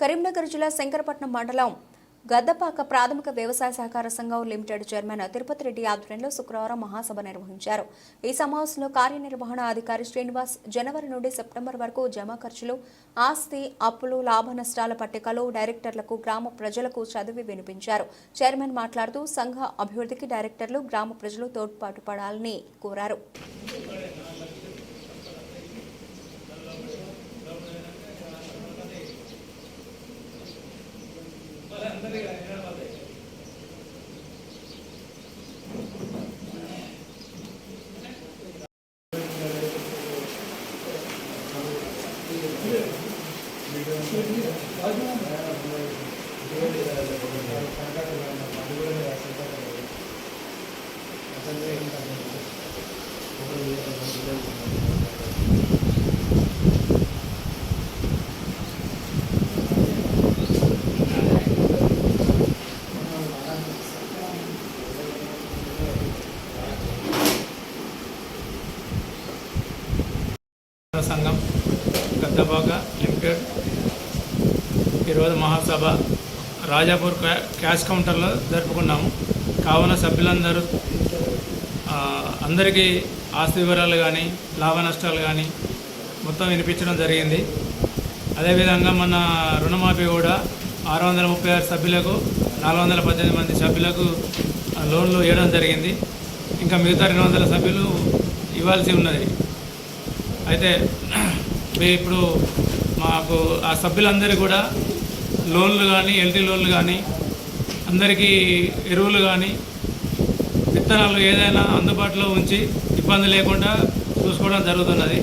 కరీంనగర్ జిల్లా శంకరపట్నం మండలం గద్దపాక ప్రాథమిక వ్యవసాయ సహకార సంఘం లిమిటెడ్ చైర్మన్ తిరుపతి రెడ్డి ఆధ్వర్యంలో శుక్రవారం మహాసభ నిర్వహించారు. ఈ సమావేశంలో కార్యనిర్వహణ అధికారి శ్రీనివాస్ జనవరి నుండి సెప్టెంబర్ వరకు జమా ఖర్చులు ఆస్తి అప్పులు లాభ నష్టాల పట్టికలు డైరెక్టర్లకు గ్రామ ప్రజలకు చదివి వినిపించారు. చైర్మన్ మాట్లాడుతూ సంఘ అభివృద్ధికి డైరెక్టర్లు గ్రామ ప్రజలు తోడ్పాటు పడాలని కోరారు. సంఘం గద్దబాగ లిమిటెడ్ ఈరోజు మహాసభ రాజాపూర్ క్యా- క్యాష్ కౌంటర్లో జరుపుకున్నాము. కావున సభ్యులందరూ అందరికీ ఆస్తి వివరాలు కానీ లాభ నష్టాలు కానీ మొత్తం వినిపించడం జరిగింది. అదేవిధంగా మన రుణమాఫీ కూడా ఆరు వందల ముప్పై ఆరు సభ్యులకు నాలుగు వందల పద్దెనిమిది మంది సభ్యులకు లోన్లు ఇవ్వడం జరిగింది. ఇంకా మిగతా రెండు వందల సభ్యులు ఇవ్వాల్సి ఉన్నది. అయితే మీ ఇప్పుడు మాకు ఆ సభ్యులందరూ కూడా లోన్లు కానీ ఎల్టీ లోన్లు కానీ అందరికీ ఎరువులు కానీ విత్తనాలు ఏదైనా అందుబాటులో ఉంచి ఇబ్బంది లేకుండా చూసుకోవడం జరుగుతున్నది.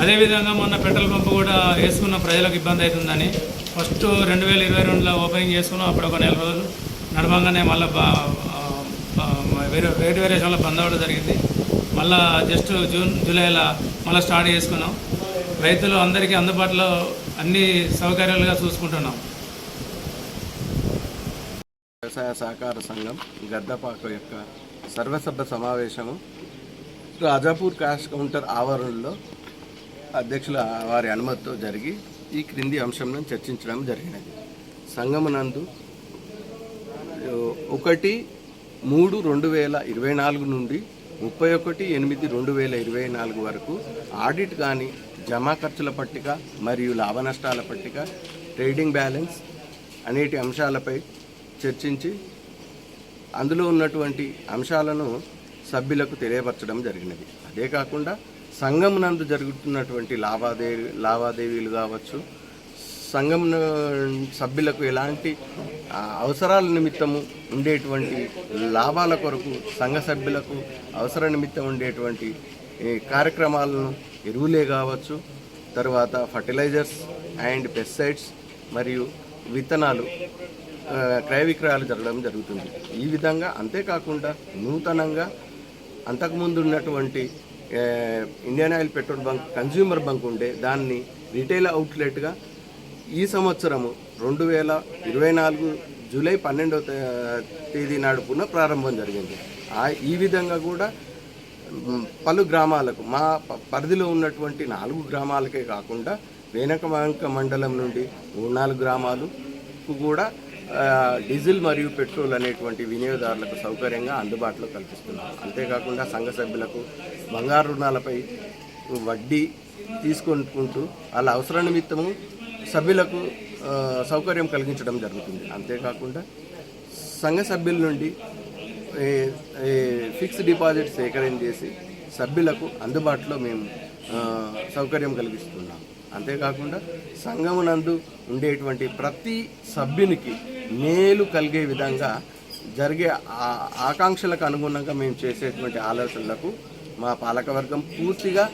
అదేవిధంగా మొన్న పెట్రోల్ పంపు కూడా వేసుకున్న ప్రజలకు ఇబ్బంది అవుతుందని ఫస్ట్ రెండు వేల ఇరవై రెండులో ఓపెనింగ్ చేసుకున్నాం అప్పుడు ఒక నెల రోజులు నడవంగానే మళ్ళీ వేరే ఆ, వేరే రేటు బంద్ అవ్వడం జరిగింది. మళ్ళా జస్ట్ జూన్ జూలైలో మళ్ళీ స్టార్ట్ చేసుకున్నాం. రైతులు అందరికీ అందుబాటులో అన్ని సౌకర్యాలుగా చూసుకుంటున్నాం. వ్యవసాయ సహకార సంఘం గద్దపాక యొక్క సర్వసభ్య సమావేశము రాజాపూర్ క్యాష్ కౌంటర్ ఆవరణలో అధ్యక్షుల వారి అనుమతితో జరిగి ఈ క్రింది అంశంలో చర్చించడం జరిగినది. సంఘమునందు ఒకటి మూడు రెండు వేల ఇరవై నాలుగు నుండి ముప్పై ఒకటి ఎనిమిది రెండు వేల ఇరవై నాలుగు వరకు ఆడిట్ కానీ జమా ఖర్చుల పట్టిక మరియు లాభ నష్టాల పట్టిక ట్రేడింగ్ బ్యాలెన్స్ అనేటి అంశాలపై చర్చించి అందులో ఉన్నటువంటి అంశాలను సభ్యులకు తెలియపరచడం జరిగినది. అదే కాకుండా సంఘం నందు జరుగుతున్నటువంటి లావాదేవీ లావాదేవీలు కావచ్చు సంఘం సభ్యులకు ఎలాంటి అవసరాల నిమిత్తము ఉండేటువంటి లాభాల కొరకు సంఘ సభ్యులకు అవసర నిమిత్తం ఉండేటువంటి కార్యక్రమాలను ఎరువులే కావచ్చు తర్వాత ఫర్టిలైజర్స్ అండ్ పెస్టిసైడ్స్ మరియు విత్తనాలు క్రయ విక్రయాలు జరగడం జరుగుతుంది. ఈ విధంగా అంతేకాకుండా నూతనంగా అంతకుముందు ఉన్నటువంటి Indian Oil petrol bunk consumer bunk ఉండే దాన్ని రిటైల్ అవుట్లెట్గా ఈ సంవత్సరము రెండు వేల ఇరవై నాలుగు జూలై పన్నెండవ తేదీ నాడు పునః ప్రారంభం జరిగింది. ఈ విధంగా కూడా పలు గ్రామాలకు మా పరిధిలో ఉన్నటువంటి నాలుగు గ్రామాలకే కాకుండా వేనకమాంక మండలం నుండి మూడు నాలుగు గ్రామాలకు కూడా డీజిల్ మరియు పెట్రోల్ అనేటువంటి వినియోగదారులకు సౌకర్యంగా అందుబాటులో కల్పిస్తున్నాం. అంతేకాకుండా సంఘ సభ్యులకు బంగారు రుణాలపై వడ్డీ తీసుకుంటూ వాళ్ళ అవసర నిమిత్తము సభ్యులకు సౌకర్యం కలిగించడం జరుగుతుంది. అంతేకాకుండా సంఘ సభ్యుల నుండి ఫిక్స్డ్ డిపాజిట్ సేకరణ చేసి సభ్యులకు అందుబాటులో మేము సౌకర్యం కలిగిస్తున్నాం. అంతేకాకుండా సంఘమునందు ఉండేటువంటి ప్రతి సభ్యునికి మేలు కలిగే విధంగా జరిగే ఆ- ఆకాంక్షలకు అనుగుణంగా మేము చేసేటువంటి ఆలోచనలకు మా పాలకవర్గం పూర్తిగా